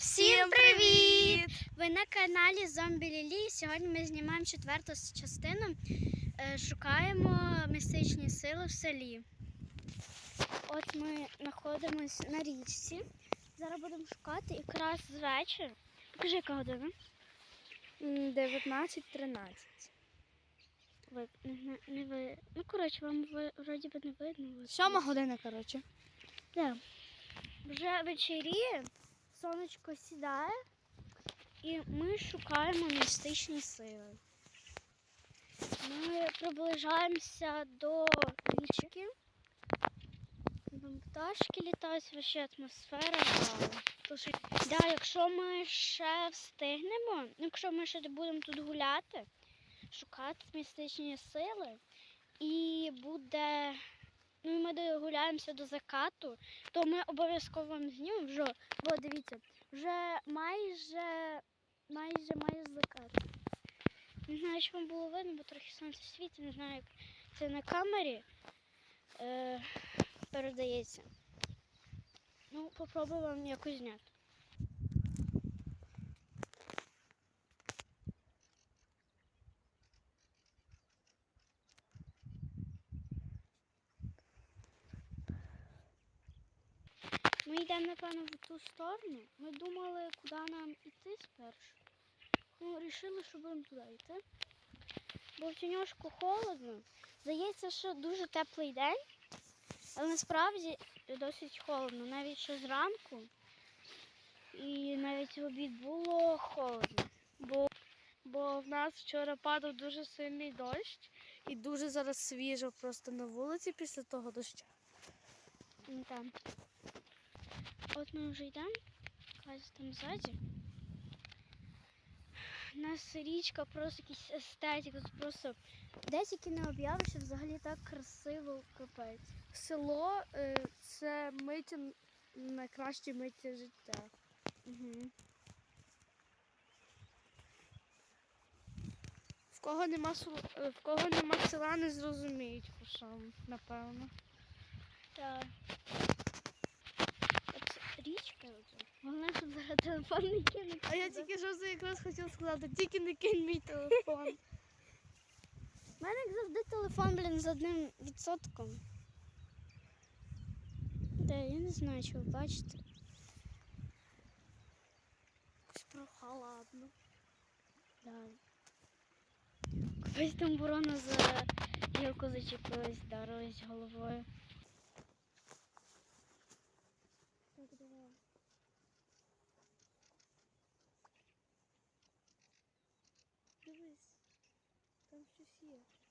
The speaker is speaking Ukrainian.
Всім привіт! Ви на каналі Зомбі Лілі. Сьогодні ми знімаємо четверту частину. Е, Шукаємо містичні сили в селі. От ми знаходимося на річці. Зараз будемо шукати якраз вечір. Покажи, яка година. 19-13. Ви, не, не ви. Ну, коротше, вам ви- вроді би не видно. Сьома година, коротше. Да. Вже вечеріє, сонечко сідає, і ми шукаємо містичні сили. Ми приближаємося до річки. Там пташки літають, вообще атмосфера. Тож, да, якщо ми ще встигнемо, якщо ми ще будемо тут гуляти, шукати містичні сили, і буде. Ну, і ми догуляємося до закату, то ми обов'язково вам знімемо вже. Бо дивіться, вже майже майже майже закат. Не знаю, чи вам було видно, бо трохи сонце світить, не знаю, як це на камері е, передається. Ну, попробую вам якось зняти. Ми йдемо, напевно, в ту сторону. Ми думали, куди нам йти спершу. Ну, вирішили, що будемо туди йти. Бо в тіньошку холодно. Здається, що дуже теплий день, але насправді досить холодно. Навіть ще зранку. І навіть в обід було холодно. Бо, бо в нас вчора падав дуже сильний дощ і дуже зараз свіжо просто на вулиці після того дощу. Там. От ми вже йдемо. Кажуть, там ззаді. У нас річка просто якийсь естетика. Тут просто де тільки не об'явишся, взагалі так красиво капець. Село е, це миття найкраще миття життя. Угу. В кого нема е, в кого нема села, не зрозуміють про що, напевно. Так. От річка тут. Головне, щоб зараз телефон не кинути. А я тільки що якраз хотіла сказати, тільки не кинь мій телефон. У мене як завжди телефон, блін, з одним відсотком. Де, я не знаю, чи ви бачите. Якось прохолодно. Да. Колись там ворона за гілку зачепилась, вдарилась головою. Там щось